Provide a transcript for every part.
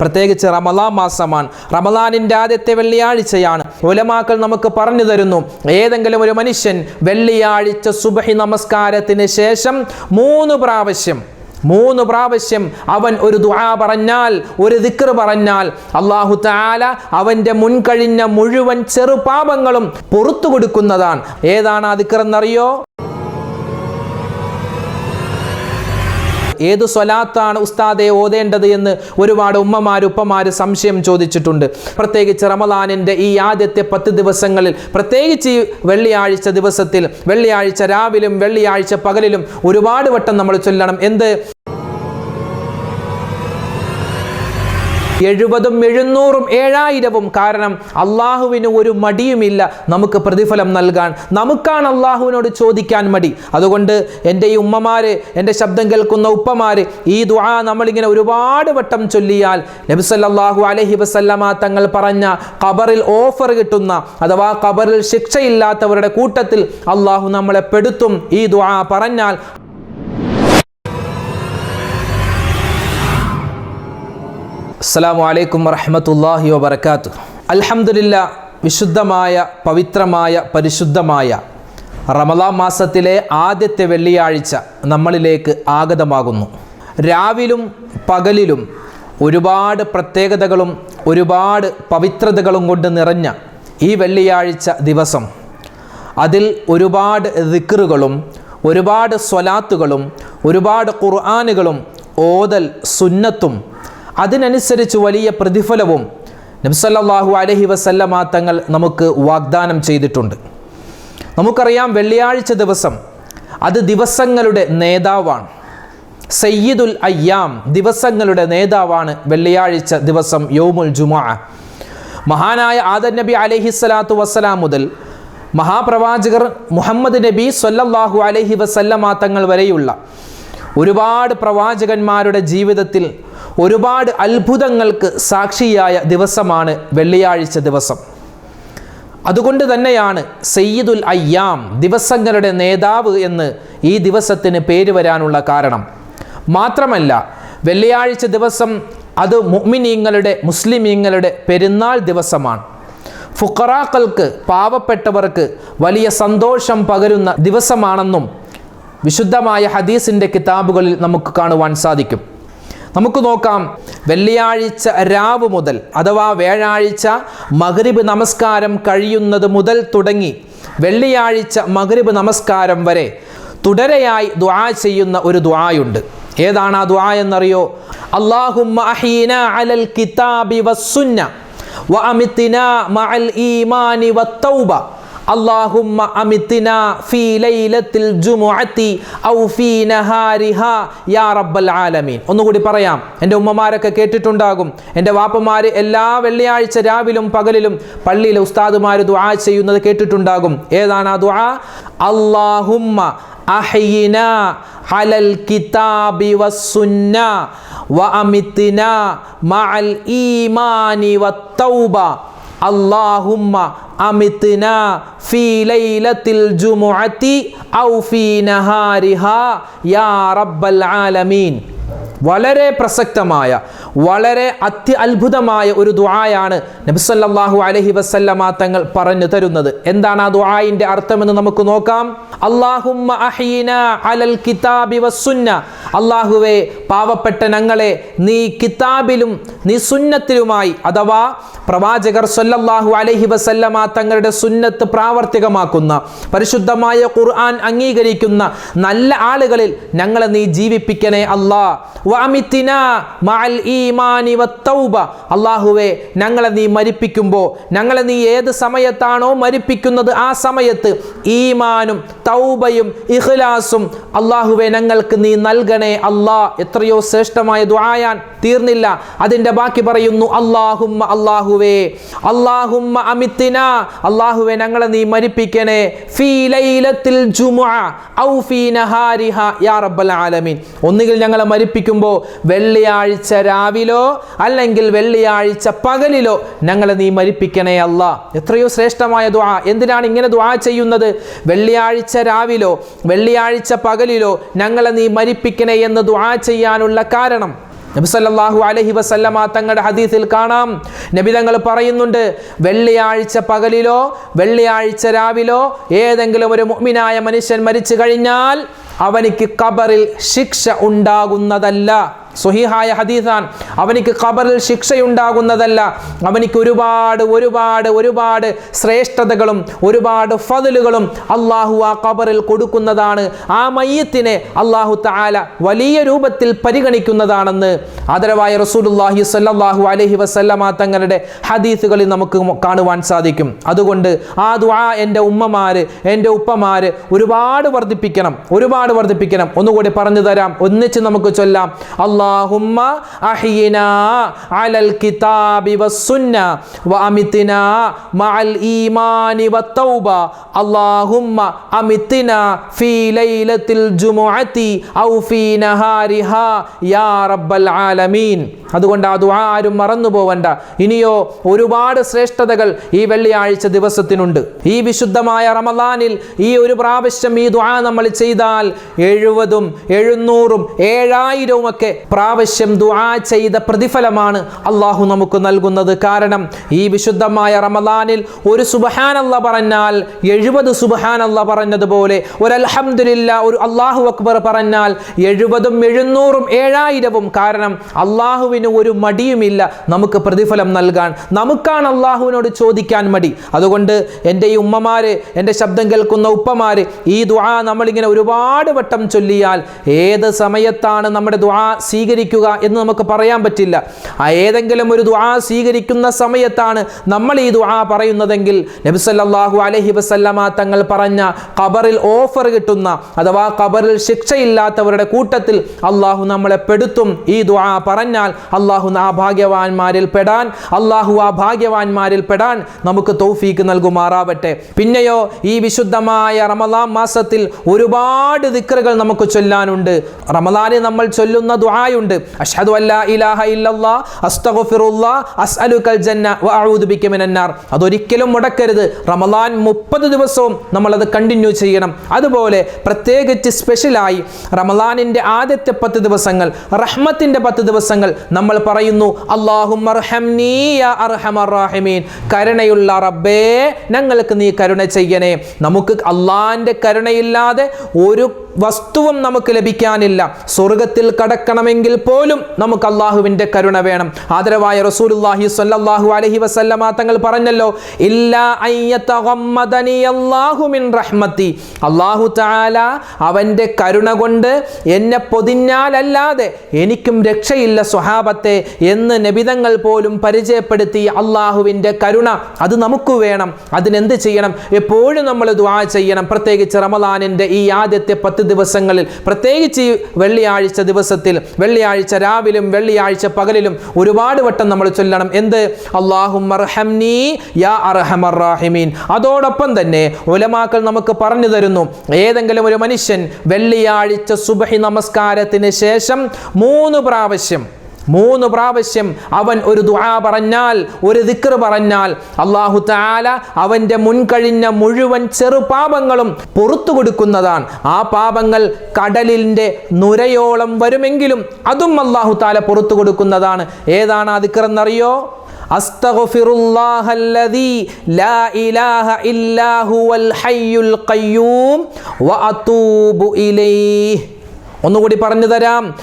പ്രത്യേകിച്ച് റമലാ മാസമാണ്. റമലാനിന്റെ ആദ്യത്തെ വെള്ളിയാഴ്ചയാണ്. ഉലമാക്കൾ നമുക്ക് പറഞ്ഞു തരുന്നു ഏതെങ്കിലും ഒരു മനുഷ്യൻ വെള്ളിയാഴ്ച സുബഹി നമസ്കാരത്തിന് ശേഷം മൂന്ന് പ്രാവശ്യം മൂന്ന് പ്രാവശ്യം അവൻ ഒരു ദുആ പറഞ്ഞാൽ ഒരു ദിക്ർ പറഞ്ഞാൽ അള്ളാഹു താല അവന്റെ മുൻകഴിഞ്ഞ മുഴുവൻ ചെറുപാപങ്ങളും പുറത്തു കൊടുക്കുന്നതാണ്. ഏതാണ് ആ ദിക്ർ എന്നറിയോ? ഏത് സ്വലാത്താണ് ഉസ്താദെ ഓതേണ്ടത് എന്ന് ഒരുപാട് ഉമ്മമാർ ഉപ്പമാര് സംശയം ചോദിച്ചിട്ടുണ്ട്. പ്രത്യേകിച്ച് റമദാനിന്റെ ഈ ആദ്യത്തെ പത്ത് ദിവസങ്ങളിൽ പ്രത്യേകിച്ച് ഈ വെള്ളിയാഴ്ച ദിവസത്തിൽ വെള്ളിയാഴ്ച രാവിലും വെള്ളിയാഴ്ച പകലിലും ഒരുപാട് വട്ടം നമ്മൾ ചൊല്ലണം. എന്ത്? എഴുപതും എഴുന്നൂറും ഏഴായിരവും കാരണം അള്ളാഹുവിന് ഒരു മടിയുമില്ല നമുക്ക് പ്രതിഫലം നൽകാൻ. നമുക്കാണ് അള്ളാഹുവിനോട് ചോദിക്കാൻ മടി. അതുകൊണ്ട് എന്റെ ഈ ഉമ്മമാര് എന്റെ ശബ്ദം കേൾക്കുന്ന ഉപ്പമാര് ഈ ദുആ നമ്മളിങ്ങനെ ഒരുപാട് വട്ടം ചൊല്ലിയാൽ നബിസല്ലാഹു അലഹി വസല്ലമ തങ്ങൾ പറഞ്ഞ ഖബറിൽ ഓഫർ കിട്ടുന്ന അഥവാ ഖബറിൽ ശിക്ഷയില്ലാത്തവരുടെ കൂട്ടത്തിൽ അള്ളാഹു നമ്മളെ പെടുത്തും ഈ ദുആ പറഞ്ഞാൽ അസ്സലാമു അലൈക്കും വറഹമത്തല്ലാഹി വബർക്കാത്തു അലഹമില്ല വിശുദ്ധമായ പവിത്രമായ പരിശുദ്ധമായ റമദാം മാസത്തിലെ ആദ്യത്തെ വെള്ളിയാഴ്ച നമ്മളിലേക്ക് ആഗതമാകുന്നു. രാവിലും പകലിലും ഒരുപാട് പ്രത്യേകതകളും ഒരുപാട് പവിത്രതകളും കൊണ്ട് നിറഞ്ഞ ഈ വെള്ളിയാഴ്ച ദിവസം. അതിൽ ഒരുപാട് ദിക്റുകളും ഒരുപാട് സ്വലാത്തുകളും ഒരുപാട് ഖുർആാനുകളും ഓതൽ സുന്നത്തും അതിനനുസരിച്ച് വലിയ പ്രതിഫലവും നബ്സല്ലാഹു അലഹി വസല്ലമ തങ്ങൾ നമുക്ക് വാഗ്ദാനം ചെയ്തിട്ടുണ്ട്. നമുക്കറിയാം വെള്ളിയാഴ്ച ദിവസം അത് ദിവസങ്ങളുടെ നേതാവാണ്. സയ്യിദുൽ അയ്യാം ദിവസങ്ങളുടെ നേതാവാണ് വെള്ളിയാഴ്ച ദിവസം യോമുൽ ജുമാ. മഹാനായ ആദൻ നബി അലഹിസ്സലാത്തു വസ്സലാം മുതൽ മഹാപ്രവാചകർ മുഹമ്മദ് നബി സല്ലല്ലാഹു അലഹി വസല്ലമ തങ്ങൾ വരെയുള്ള ഒരുപാട് പ്രവാചകന്മാരുടെ ജീവിതത്തിൽ ഒരുപാട് അത്ഭുതങ്ങൾക്ക് സാക്ഷിയായ ദിവസമാണ് വെള്ളിയാഴ്ച ദിവസം. അതുകൊണ്ട് തന്നെയാണ് സയ്യിദുൽ അയ്യാം ദിവസങ്ങളുടെ നേതാവ് എന്ന് ഈ ദിവസത്തിന് പേര് വരാനുള്ള കാരണം. മാത്രമല്ല വെള്ളിയാഴ്ച ദിവസം അത് മുഹ്മിനീങ്ങളുടെ മുസ്ലിമീങ്ങളുടെ പെരുന്നാൾ ദിവസമാണ്. ഫുക്കറാക്കൾക്ക് പാവപ്പെട്ടവർക്ക് വലിയ സന്തോഷം പകരുന്ന ദിവസമാണെന്നും വിശുദ്ധമായ ഹദീസിന്റെ കിതാബുകളിൽ നമുക്ക് കാണുവാൻ സാധിക്കും. നമുക്ക് നോക്കാം. വെള്ളിയാഴ്ച രാവ് മുതൽ അഥവാ വ്യാഴാഴ്ച മകരിബ് നമസ്കാരം കഴിയുന്നത് മുതൽ തുടങ്ങി. വെള്ളിയാഴ്ച മകരിബ് നമസ്കാരം വരെ തുടരെയായി ദ്വാ ചെയ്യുന്ന ഒരു ദ്വായുണ്ട് ഏതാണ് ആ ദ്വാ എന്നറിയോ? അഹീന അലൽ കിതാബി വസുന്ന മഅൽ ഈമാനി അള്ളാഹുമ്മ അമിത്തിന ഫീ ലൈലത്തിൽ ജുമുഅത്തി ഔ ഫീ നഹാരിഹാ യാ റബ്ബൽ ആലമീൻ. ഒന്നുകൂടി പറയാം എന്റെ ഉമ്മമാരൊക്കെ കേട്ടിട്ടുണ്ടാകും എന്റെ വാപ്പമാർ എല്ലാ വെള്ളിയാഴ്ച രാവിലും പകലിലും പള്ളിയിലെ ഉസ്താദുമാർ ദുആ ചെയ്യുന്നത് കേട്ടിട്ടുണ്ടാകും. ഏതാണ് ആ ദുആ? അല്ലാഹുമ്മ അഹയിന അലൽ കിതാബി വസ്സുന്ന വഅമിത്തിന മഅൽ ഈമാനി വത്തൗബ അള്ളാഹുമ്മ അമിത്ന ഫീ ലൈലത്തിൽ ജുമുഅത്തി ഔ ഫീ നഹാരിഹാ യാ റബ്ബൽ ആലമീൻ. വളരെ പ്രസക്തമായ വളരെ അത്യ അത്ഭുതമായ ഒരു ദുആയാണ് നബിസല്ലാഹു അലഹി വസല്ലമ തങ്ങൾ പറഞ്ഞു തരുന്നത്. എന്താണ് ആ ദുആയിന്റെ അർത്ഥമെന്ന് നമുക്ക് നോക്കാം? അള്ളാഹുമ്മ അഹീന അലൽ കിതാബി വസുന്ന അള്ളാഹുവേ പാവപ്പെട്ട ഞങ്ങളെ നീ കിതാബിലും നീ സുന്നത്തിലുമായി അഥവാ പ്രവാചകർ സല്ലല്ലാഹു അലൈഹി വസല്ലമ തങ്ങളുടെ സുന്നത്ത് പ്രാവർത്തികമാക്കുന്ന പരിശുദ്ധമായ ഖുർആൻ അംഗീകരിക്കുന്ന നല്ല ആളുകളിൽ ഞങ്ങളെ നീ ജീവിപ്പിക്കണേ അല്ലാ വഅമിത്തിന മഅൽ ഈമാനി വത്തൗബ അല്ലാഹുവേ ഞങ്ങളെ നീ മരിപ്പിക്കുമ്പോൾ ഞങ്ങളെ നീ ഏത് സമയത്താണോ മരിപ്പിക്കുന്നത് ആ സമയത്ത് ഈമാനും തൗബയും ഇഖ്ലാസും അള്ളാഹുവെ ഞങ്ങൾക്ക് നീ നൽകണേ അല്ലാ. എത്രയോ ശ്രേഷ്ഠമായ ദുആയാൻ തീർന്നില്ല. അതിന്റെ ബാക്കി പറയുന്നു അല്ലാഹുമ്മ അല്ലാഹുവേ അല്ലാഹുമ്മ അമിത്തിന. അല്ലാഹുവേ ഞങ്ങളെ നീ മരിപ്പിക്കണേ. ഫീ ലൈലത്തിൽ ജുമുഅ ഔ ഫീ നഹാരിഹ. യാ റബ്ബൽ ആലമീൻ. ഒന്നുകിൽ ഞങ്ങളെ മരിപ്പിക്കുമ്പോൾ വെള്ളിയാഴ്ച രാവിലോ അല്ലെങ്കിൽ വെള്ളിയാഴ്ച പകലിലോ ഞങ്ങളെ നീ മരിപ്പിക്കണേ അല്ല. എത്രയോ ശ്രേഷ്ഠമായ ദുആ. എന്തിനാണ് ഇങ്ങനെ ദുആ ചെയ്യുന്നത്? വെള്ളിയാഴ്ച രാവിലോ വെള്ളിയാഴ്ച പകലിലോ ഞങ്ങളെ നീ മരിപ്പിക്കണേ എന്ന് ദുആ ചെയ്യാനുള്ള കാരണം. നബിസല്ലാഹു അലഹി വസല്ലമ തങ്ങളുടെ ഹദീസിൽ കാണാം. നബി തങ്ങൾ പറയുന്നുണ്ട് വെള്ളിയാഴ്ച പകലിലോ വെള്ളിയാഴ്ച രാവിലോ ഏതെങ്കിലും ഒരു മുഅ്മിനായ മനുഷ്യൻ മരിച്ചു കഴിഞ്ഞാൽ അവനിക്ക് കബറിൽ ശിക്ഷ ഉണ്ടാകുന്നതല്ല. സുഹിഹായ ഹദീസാൻ അവനിക്ക് ഖബറിൽ ശിക്ഷയുണ്ടാകുന്നതല്ല. അവനിക്ക് ഒരുപാട് ഒരുപാട് ഒരുപാട് ശ്രേഷ്ഠതകളും ഒരുപാട് ഫതിലുകളും അള്ളാഹു ആ ഖബറിൽ കൊടുക്കുന്നതാണ്. ആ മയ്യത്തിനെ അള്ളാഹു താല വലിയ രൂപത്തിൽ പരിഗണിക്കുന്നതാണെന്ന് ആദരവായ റസൂലുല്ലാഹി സ്വല്ലല്ലാഹു അലൈഹി വസല്ലമ തങ്ങളുടെ ഹദീസുകളിൽ നമുക്ക് കാണുവാൻ സാധിക്കും. അതുകൊണ്ട് ആ ദുആ എന്റെ ഉമ്മമാര് എന്റെ ഉപ്പമാര് ഒരുപാട് വർദ്ധിപ്പിക്കണം ഒരുപാട് വർദ്ധിപ്പിക്കണം. ഒന്നുകൂടി പറഞ്ഞു തരാം. ഒന്നിച്ച് നമുക്ക് ചൊല്ലാം. اللهم അഹിയിന على الكتاب വസ്സുന്ന വ مع മഅൽ ഈമാനി اللهم അള്ളാഹുമ്മ في ഫീ ലൈലത്തിൽ ജുമുഅത്തി في نهارها يا رب العالمين ആലമീൻ. അതുകൊണ്ട് ആ ദുആ ആരും മറന്നു പോവണ്ട. ഇനിയോ ഒരുപാട് ശ്രേഷ്ഠതകൾ ഈ വെള്ളിയാഴ്ച ദിവസത്തിനുണ്ട്. ഈ വിശുദ്ധമായ റമദാനിൽ ഈ ഒരു പ്രാവശ്യം ഈ ദുആ നമ്മൾ ചെയ്താൽ എഴുപതും എഴുന്നൂറും ഏഴായിരവും ഒക്കെ പ്രാവശ്യം ദുആ ചെയ്ത പ്രതിഫലമാണ് അള്ളാഹു നമുക്ക് നൽകുന്നത്. കാരണം ഈ വിശുദ്ധമായ റമദാനിൽ ഒരു സുബഹാനല്ല പറഞ്ഞാൽ എഴുപത് സുബഹാനല്ല പറഞ്ഞതുപോലെ ഒരു അലഹമില്ല ഒരു അള്ളാഹു അക്ബർ പറഞ്ഞാൽ എഴുപതും എഴുന്നൂറും ഏഴായിരവും. കാരണം അള്ളാഹുവിന് ഒരു മടിയുമില്ല നമുക്ക് പ്രതിഫലം നൽകാൻ. നമുക്കാണ് അള്ളാഹുവിനോട് ചോദിക്കാൻ മടി. അതുകൊണ്ട് എന്റെ ഈ ഉമ്മമാര് എന്റെ ശബ്ദം കേൾക്കുന്ന ഉപ്പമാര് ഈ ദുആ നമ്മളിങ്ങനെ ഒരുപാട് വട്ടം ചൊല്ലിയാൽ ഏത് സമയത്താണ് നമ്മുടെ ദുആ സ്വീകരിക്കുക എന്ന് നമുക്ക് പറയാൻ പറ്റില്ല. ആ ഏതെങ്കിലും ഒരു ദുആ സ്വീകരിക്കുന്ന സമയത്താണ് നമ്മൾ ഈ ദുആ പറയുന്നതെങ്കിൽ നബിസല്ലാഹു അലഹി വസല്ലമ തങ്ങൾ പറഞ്ഞ ഖബറിൽ ഓഫർ കിട്ടുന്ന അഥവാ ഖബറിൽ ശിക്ഷയില്ലാത്തവരുടെ കൂട്ടത്തിൽ അള്ളാഹു നമ്മളെ പെടുത്തും. ഈ ദുആ പറഞ്ഞാൽ അള്ളാഹു ആ ഭാഗ്യവാന്മാരിൽ പെടാൻ അള്ളാഹു ആ ഭാഗ്യവാന്മാരിൽ പെടാൻ നമുക്ക് തൗഫീക്ക് നൽകുമാറാവട്ടെ. പിന്നെയോ ഈ വിശുദ്ധമായ റമലാം മാസത്തിൽ ഒരുപാട് ദിക്റുകൾ നമുക്ക് ചൊല്ലാനുണ്ട്. റമലാനെ നമ്മൾ ചൊല്ലുന്ന ദുആയുണ്ട്. അഷ്ഹദു അല്ലാ ഇലാഹ ഇല്ലല്ലാ അസ്തഗ്ഫിറുല്ലാ അസ്അലുക്കൽ ജന്ന വ അഊദു ബിക മിനന്നാർ. അതൊരിക്കലും മുടക്കരുത്. റമദാൻ മുപ്പത് ദിവസവും നമ്മൾ അത് കണ്ടിന്യൂ ചെയ്യണം. അതുപോലെ പ്രത്യേകിച്ച് സ്പെഷ്യലായി റമദാനിന്റെ ആദ്യത്തെ പത്ത് ദിവസങ്ങൾ റഹ്മത്തിന്റെ പത്ത് ദിവസങ്ങൾ നമ്മൾ പറയുന്നു അള്ളാഹും കരുണയുള്ള റബ്ബേ ഞങ്ങൾക്ക് നീ കരുണ ചെയ്യണേ. നമുക്ക് അള്ളാഹിന്റെ കരുണയില്ലാതെ ഒരു വസ്തുവും നമുക്ക് ലഭിക്കാനില്ല. സ്വർഗത്തിൽ കടക്കണമെങ്കിൽ പോലും നമുക്ക് അള്ളാഹുവിന്റെ കരുണ വേണം. ആദരവായ റസൂലുല്ലാഹി സ്വല്ലല്ലാഹു അലൈഹി വസല്ലമ തങ്ങൾ പറഞ്ഞല്ലോ ഇല്ലാ മിൻ അള്ളാഹു തആല അവന്റെ കരുണ കൊണ്ട് എന്നെ പൊതിഞ്ഞാലല്ലാതെ എനിക്കും രക്ഷയില്ല സ്വഹാബത്തെ എന്ന് നബിതങ്ങൾ പോലും പരിചയപ്പെടുത്തി അള്ളാഹുവിന്റെ കരുണ അത് നമുക്ക് വേണം. അതിനെന്ത് ചെയ്യണം? എപ്പോഴും നമ്മൾ ദുആ ചെയ്യണം. പ്രത്യേകിച്ച് റമദാനിന്റെ ഈ ആദ്യത്തെ പത്ത് ദിവസങ്ങളിൽ പ്രത്യേകിച്ച് ഈ വെള്ളിയാഴ്ച ദിവസത്തിൽ വെള്ളിയാഴ്ച രാവിലും വെള്ളിയാഴ്ച പകലിലും ഒരുപാട് വട്ടം നമ്മൾ ചൊല്ലണം. എന്ത്? അള്ളാഹും യാ അതോടൊപ്പം തന്നെ ഉലമാക്കൾ നമുക്ക് പറഞ്ഞു തരുന്നു ഏതെങ്കിലും ഒരു മനുഷ്യൻ വെള്ളിയാഴ്ച സുബഹി നമസ്കാരത്തിന് ശേഷം മൂന്ന് പ്രാവശ്യം മൂന്ന് പ്രാവശ്യം അവൻ ഒരു ദുആ പറഞ്ഞാൽ ഒരു ദിക്ർ പറഞ്ഞാൽ അള്ളാഹു താല അവന്റെ മുൻകഴിഞ്ഞ മുഴുവൻ ചെറുപാപങ്ങളും പുറത്തു കൊടുക്കുന്നതാണ്. ആ പാപങ്ങൾ കടലിന്റെ നുരയോളം വരുമെങ്കിലും അതും അള്ളാഹു താല പുറത്തു കൊടുക്കുന്നതാണ്. ഏതാണ് ആ ദിക്ർ എന്നറിയോ അസ്തഗ്ഫിറുല്ലാഹല്ലദീ ലാ ഇലാഹ ഹുവൽ ഹയ്യുൽ ഖയ്യൂം വഅതൂബു ഇലൈഹി. ഒന്നുകൂടി പറഞ്ഞു തരാം.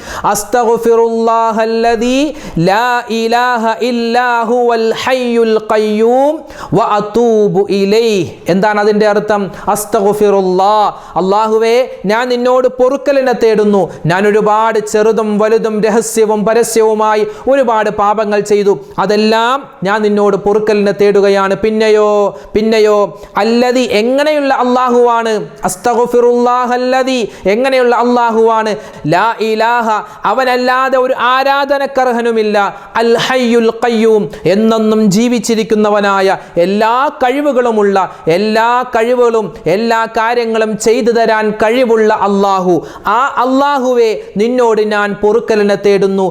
എന്താണ് അതിന്റെ അർത്ഥം? അള്ളാഹുവേ ഞാൻ നിന്നോട് പൊറുക്കലിനെ തേടുന്നു. ഞാൻ ഒരുപാട് ചെറുതും വലുതും രഹസ്യവും പരസ്യവുമായി ഒരുപാട് പാപങ്ങൾ ചെയ്തു. അതെല്ലാം ഞാൻ നിന്നോട് പൊറുക്കലിനെ തേടുകയാണ്. പിന്നെയോ പിന്നെയോ അല്ലതി എങ്ങനെയുള്ള അള്ളാഹുവാണ്? എങ്ങനെയുള്ള അള്ളാഹുവാണ്? ലാ ഇലാഹ അവനല്ലാതെ ഒരു ആരാധനക്കർഹനുമില്ല. അൽ ഹയ്യുൽ കയ്യൂം എന്നെന്നും ജീവിച്ചിരിക്കുന്നവനായ എല്ലാ കഴിവുകളുമുള്ള എല്ലാ കഴിവുകളും എല്ലാ കാര്യങ്ങളും ചെയ്തു തരാൻ കഴിവുള്ള അള്ളാഹു ആ അള്ളാഹുവെ നിന്നോട് ഞാൻ പൊറുക്കലിനെ തേടുന്നു.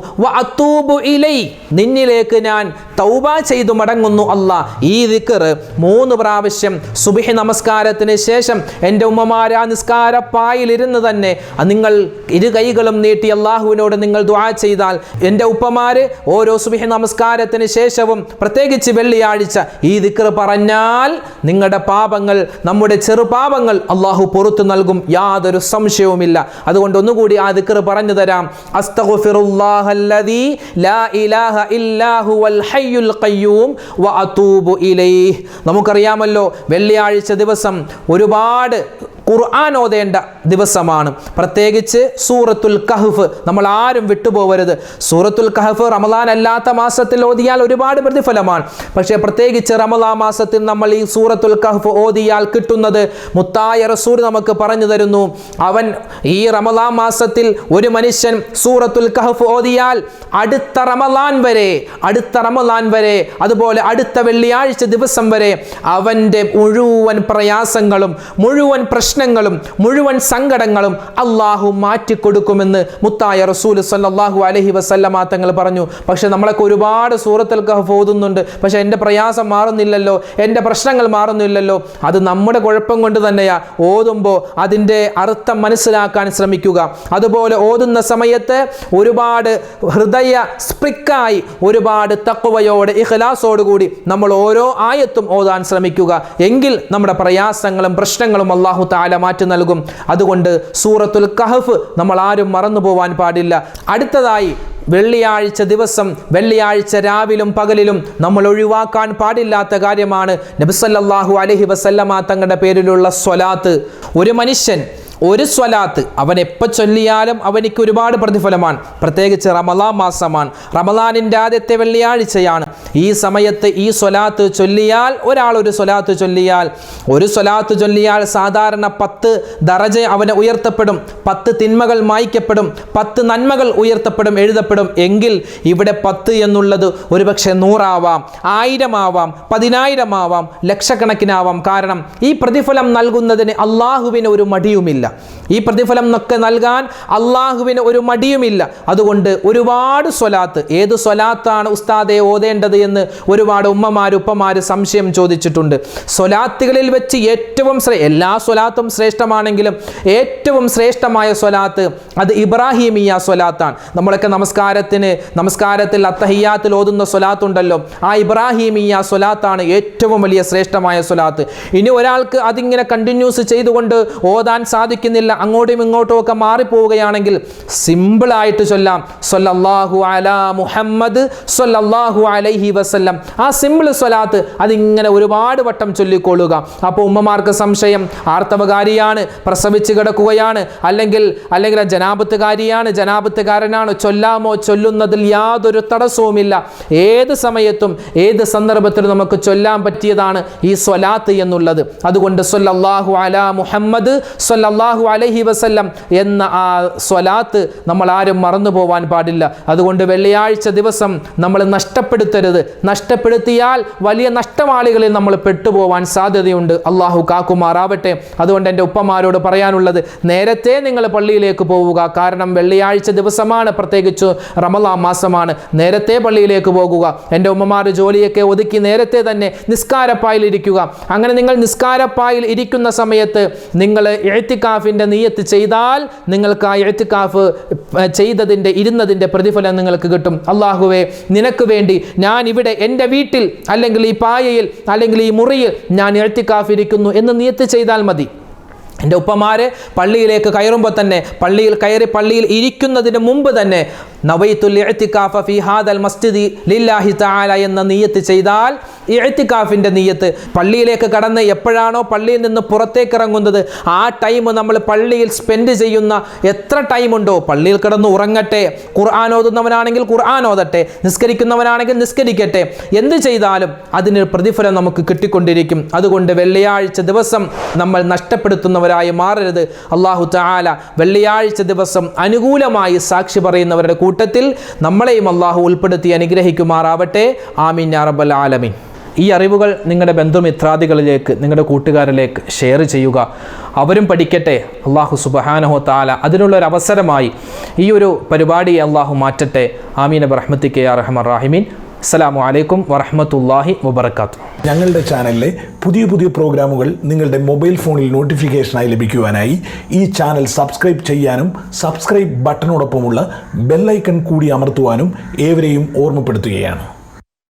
ഇലൈ നിന്നിലേക്ക് ഞാൻ തൗബ ചെയ്തു മടങ്ങുന്നു അല്ല. ഈ ദിക്കർ മൂന്ന് പ്രാവശ്യം സുബിഹി നമസ്കാരത്തിന് ശേഷം എന്റെ ഉമ്മമാർ ആ നിസ്കാരപ്പായിലിരുന്ന് തന്നെ നിങ്ങൾ ഇരു കൈകളും നീട്ടി അള്ളാഹുവിനോട് നിങ്ങൾ ദ്വാ ചെയ്താൽ എന്റെ ഉപ്പമാര് ഓരോ സുബിഹി നമസ്കാരത്തിന് ശേഷവും പ്രത്യേകിച്ച് വെള്ളിയാഴ്ച ഈ ദിക്ർ പറഞ്ഞാൽ നിങ്ങളുടെ പാപങ്ങൾ നമ്മുടെ ചെറുപാപങ്ങൾ അള്ളാഹു പുറത്തു നൽകും. യാതൊരു സംശയവുമില്ല. അതുകൊണ്ട് ഒന്നുകൂടി ആ ദിക്ർ പറഞ്ഞു തരാം. നമുക്കറിയാമല്ലോ വെള്ളിയാഴ്ച ദിവസം ഒരുപാട് ഖുർആൻ ഓതേണ്ട ദിവസമാണ്. പ്രത്യേകിച്ച് സൂറത്തുൽ കഹഫ് നമ്മൾ ആരും വിട്ടുപോകരുത് സൂറത്തുൽ കഹഫ് റമദാൻ അല്ലാത്ത മാസത്തിൽ ഓതിയാൽ ഒരുപാട് പ്രതിഫലമാണ്. പക്ഷേ പ്രത്യേകിച്ച് റമദാൻ മാസത്തിൽ നമ്മൾ ഈ സൂറത്തുൽ കഹഫ് ഓതിയാൽ കിട്ടുന്നത് മുത്തായ റസൂർ നമുക്ക് പറഞ്ഞു തരുന്നു. അവൻ ഈ റമദാൻ മാസത്തിൽ ഒരു മനുഷ്യൻ സൂറത്തുൽ കഹഫ് ഓതിയാൽ അടുത്ത റമദാൻ വരെ അടുത്ത റമദാൻ വരെ അതുപോലെ അടുത്ത വെള്ളിയാഴ്ച ദിവസം വരെ അവന്റെ മുഴുവൻ പ്രയാസങ്ങളും മുഴുവൻ പ്രശ്നങ്ങളും മുഴുവൻ സങ്കടങ്ങളും അള്ളാഹു മാറ്റിക്കൊടുക്കുമെന്ന് മുത്തായ റസൂൽ സല്ലാഹു അലഹി വസല്ലമ തങ്ങൾ പറഞ്ഞു. പക്ഷെ നമ്മളൊക്കെ ഒരുപാട് സൂറത്തിൽ കഹഫ് ഓതുന്നുണ്ട്. പക്ഷെ എന്റെ പ്രയാസം മാറുന്നില്ലല്ലോ എന്റെ പ്രശ്നങ്ങൾ മാറുന്നില്ലല്ലോ. അത് നമ്മുടെ കുഴപ്പം കൊണ്ട് തന്നെയാ. ഓതുമ്പോൾ അതിന്റെ അർത്ഥം മനസ്സിലാക്കാൻ ശ്രമിക്കുക. അതുപോലെ ഓതുന്ന സമയത്ത് ഒരുപാട് ഹൃദയ സ്പ്രിക്കായി ഒരുപാട് തക്കുവയോടെ ഇഖലാസോടുകൂടി നമ്മൾ ഓരോ ആയത്തും ഓതാൻ ശ്രമിക്കുക. എങ്കിൽ നമ്മുടെ പ്രയാസങ്ങളും പ്രശ്നങ്ങളും അള്ളാഹു താല മാറ്റി നൽകും. അതുകൊണ്ട് സൂറത്തുൽ കഹഫ് നമ്മൾ ആരും മറന്നു പോവാൻ പാടില്ല. അടുത്തതായി വെള്ളിയാഴ്ച ദിവസം വെള്ളിയാഴ്ച രാവിലും പകലിലും നമ്മൾ ഒഴിവാക്കാൻ പാടില്ലാത്ത കാര്യമാണ്. നബിസല്ലാഹു അലഹി വസല്ലമ തങ്ങളുടെ പേരിലുള്ള സ്വലാത്ത്. ഒരു മനുഷ്യൻ ഒരു സ്വലാത്ത് അവൻ എപ്പോൾ ചൊല്ലിയാലും അവനിക്ക് ഒരുപാട് പ്രതിഫലമാണ്. പ്രത്യേകിച്ച് റമലാ മാസമാണ്. റമലാനിന്റെ ആദ്യത്തെ വെള്ളിയാഴ്ചയാണ്. ഈ സമയത്ത് ഈ സ്വലാത്ത് ചൊല്ലിയാൽ ഒരാൾ ഒരു സ്വലാത്ത് ചൊല്ലിയാൽ ഒരു സ്വലാത്ത് ചൊല്ലിയാൽ സാധാരണ പത്ത് ദറജ അവന് ഉയർത്തപ്പെടും പത്ത് തിന്മകൾ മായ്ക്കപ്പെടും പത്ത് നന്മകൾ ഉയർത്തപ്പെടും എഴുതപ്പെടും. എങ്കിൽ ഇവിടെ പത്ത് എന്നുള്ളത് ഒരുപക്ഷെ നൂറാവാം ആയിരമാവാം പതിനായിരമാവാം ലക്ഷക്കണക്കിനാവാം. കാരണം ഈ പ്രതിഫലം നൽകുന്നതിന് അള്ളാഹുവിന് ഒരു മടിയുമില്ല. ഈ പ്രതിഫലം ഒക്കെ നൽകാൻ അള്ളാഹുവിന് ഒരു മടിയുമില്ല. അതുകൊണ്ട് ഒരുപാട് സ്വലാത്ത് ഏത് സ്വലാത്താണ് ഉസ്താദെ ഓതേണ്ടത് എന്ന് ഒരുപാട് ഉമ്മമാർ ഉപ്പമാർ സംശയം ചോദിച്ചിട്ടുണ്ട്. സ്വലാത്തുകളിൽ വെച്ച് ഏറ്റവും ശ്രേ എല്ലാ സ്വലാത്തും ശ്രേഷ്ഠമാണെങ്കിലും ഏറ്റവും ശ്രേഷ്ഠമായ സ്വലാത്ത് അത് ഇബ്രാഹീമിയ സ്വലാത്താണ്. നമ്മളൊക്കെ നമസ്കാരത്തിന് നമസ്കാരത്തിൽ അത്തഹിയാത്തിൽ ഓതുന്ന സ്വലാത്തുണ്ടല്ലോ. ആ ഇബ്രാഹിമിയ സ്വലാത്താണ് ഏറ്റവും വലിയ ശ്രേഷ്ഠമായ സ്വലാത്ത്. ഇനി ഒരാൾക്ക് അതിങ്ങനെ കണ്ടിന്യൂസ് ചെയ്തുകൊണ്ട് ഓതാൻ സാധിക്കുന്നില്ല അങ്ങോട്ടും ഇങ്ങോട്ടും ഒക്കെ മാറിപ്പോവുകയാണെങ്കിൽ സിമ്പിളായിട്ട് ചൊല്ലാം. സൊല്ലാഹു അല മുഹമ്മദ് സൊല്ലാഹു അലൈഹി വസല്ലം ആ സിമ്പിൾ സ്വലാത്ത് അതിങ്ങനെ ഒരുപാട് വട്ടം ചൊല്ലിക്കൊള്ളുക. അപ്പോൾ ഉമ്മമാർക്ക് സംശയം ആർത്തവകാരിയാണ് പ്രസവിച്ച് കിടക്കുകയാണ് അല്ലെങ്കിൽ അല്ലെങ്കിൽ ജനാപത്തുകാരിയാണ് ജനാപത്തുകാരനാണ് ചൊല്ലാമോ ചൊല്ലുന്നതിൽ യാതൊരു തടസ്സവുമില്ല. ഏത് സമയത്തും ഏത് സന്ദർഭത്തിലും നമുക്ക് ചൊല്ലാൻ പറ്റിയതാണ് ഈ സ്വലാത്ത് എന്നുള്ളത്. അതുകൊണ്ട് സൊല്ലാഹു അല മുഹമ്മദ് സൊല്ലാഹു അലഹി വസല്ലം എന്ന ആ സ്വലാത്ത് നമ്മൾ ആരും മറന്നു പോവാൻ പാടില്ല. അതുകൊണ്ട് വെള്ളിയാഴ്ച ദിവസം നമ്മൾ നഷ്ടപ്പെടുത്തരുത്. നഷ്ടപ്പെടുത്തിയാൽ വലിയ നഷ്ടമാളികളിൽ നമ്മൾ പെട്ടുപോവാൻ സാധ്യതയുണ്ട്. അള്ളാഹു കാക്കുമാറാവട്ടെ. അതുകൊണ്ട് എന്റെ ഉപ്പമാരോട് പറയാനുള്ളത് നേരത്തെ നിങ്ങൾ പള്ളിയിലേക്ക് പോവുക. കാരണം വെള്ളിയാഴ്ച ദിവസമാണ് പ്രത്യേകിച്ച് റമലാ മാസമാണ്. നേരത്തെ പള്ളിയിലേക്ക് പോകുക. എന്റെ ഉമ്മമാർ ജോലിയൊക്കെ ഒതുക്കി നേരത്തെ തന്നെ നിസ്കാരപ്പായിൽ ഇരിക്കുക. അങ്ങനെ നിങ്ങൾ നിസ്കാരപ്പായിൽ ഇരിക്കുന്ന സമയത്ത് നിങ്ങൾ എഴുത്തിക്കാഫിന്റെ നീയത്ത് ചെയ്താൽ നിങ്ങൾക്ക് ആ എഴുത്തിക്കാഫ് ചെയ്തതിന്റെ ഇരുന്നതിന്റെ പ്രതിഫലം നിങ്ങൾക്ക് കിട്ടും. അള്ളാഹുവെ നിനക്ക് വേണ്ടി ഞാൻ ഇവിടെ എന്റെ വീട്ടിൽ അല്ലെങ്കിൽ ഈ പായയിൽ അല്ലെങ്കിൽ ഈ മുറിയിൽ ഞാൻ എഴുത്തിക്കാഫിരിക്കുന്നു എന്ന് നിയത്ത് ചെയ്താൽ മതി. എന്റെ ഉപ്പമാര് പള്ളിയിലേക്ക് കയറുമ്പോൾ തന്നെ പള്ളിയിൽ കയറി പള്ളിയിൽ ഇരിക്കുന്നതിന് മുമ്പ് തന്നെ നവൈത്തുൽ എഴുത്തിക്കാഫ ഫി ഹാദൽ മസ്ജിദി ലില്ലാഹി താല എന്ന നീയത്ത് ചെയ്താൽ എഴുത്തിക്കാഫിന്റെ നീയത്ത് പള്ളിയിലേക്ക് കടന്ന് എപ്പോഴാണോ പള്ളിയിൽ നിന്ന് പുറത്തേക്ക് ഇറങ്ങുന്നത് ആ ടൈം നമ്മൾ പള്ളിയിൽ സ്പെൻഡ് ചെയ്യുന്ന എത്ര ടൈം ഉണ്ടോ? പള്ളിയിൽ കിടന്ന് ഉറങ്ങട്ടെ. ഖുർആൻ ഓതുന്നവനാണെങ്കിൽ ഖുർആൻ ഓതട്ടെ. നിസ്കരിക്കുന്നവനാണെങ്കിൽ നിസ്കരിക്കട്ടെ. എന്ത് ചെയ്താലും അതിന് പ്രതിഫലം നമുക്ക് കിട്ടിക്കൊണ്ടിരിക്കും. അതുകൊണ്ട് വെള്ളിയാഴ്ച ദിവസം നമ്മൾ നഷ്ടപ്പെടുത്തുന്നവരായി മാറരുത്. അള്ളാഹു താല വെള്ളിയാഴ്ച ദിവസം അനുകൂലമായി സാക്ഷി പറയുന്നവരുടെ കൂട്ടത്തിൽ നമ്മളെയും അള്ളാഹു ഉൾപ്പെടുത്തി അനുഗ്രഹിക്കുമാറാവട്ടെ. ആമീൻ അറബൽ ആലമീൻ. ഈ അറിവുകൾ നിങ്ങളുടെ ബന്ധുമിത്രാദികളിലേക്ക് നിങ്ങളുടെ കൂട്ടുകാരിലേക്ക് ഷെയർ ചെയ്യുക. അവരും പഠിക്കട്ടെ. അള്ളാഹു സുബഹാനഹോ താല അതിനുള്ള ഒരു അവസരമായി ഈ ഒരു പരിപാടിയെ അള്ളാഹു മാറ്റട്ടെ. ആമീൻ. റഹ്മത്തിക്ക് റഹ്മത്തിക്കെ റഹ്മർ റാഹിമീൻ. അസ്സലാമു അലൈക്കും വറഹ്മത്തുള്ളാഹി വബർക്കാത്തു ഞങ്ങളുടെ ചാനലിലെ പുതിയ പുതിയ പ്രോഗ്രാമുകൾ നിങ്ങളുടെ മൊബൈൽ ഫോണിൽ നോട്ടിഫിക്കേഷനായി ലഭിക്കുവാനായി ഈ ചാനൽ സബ്സ്ക്രൈബ് ചെയ്യാനും സബ്സ്ക്രൈബ് ബട്ടണോടൊപ്പമുള്ള ബെല്ലൈക്കൺ കൂടി അമർത്തുവാനും ഏവരെയും ഓർമ്മപ്പെടുത്തുകയാണ്.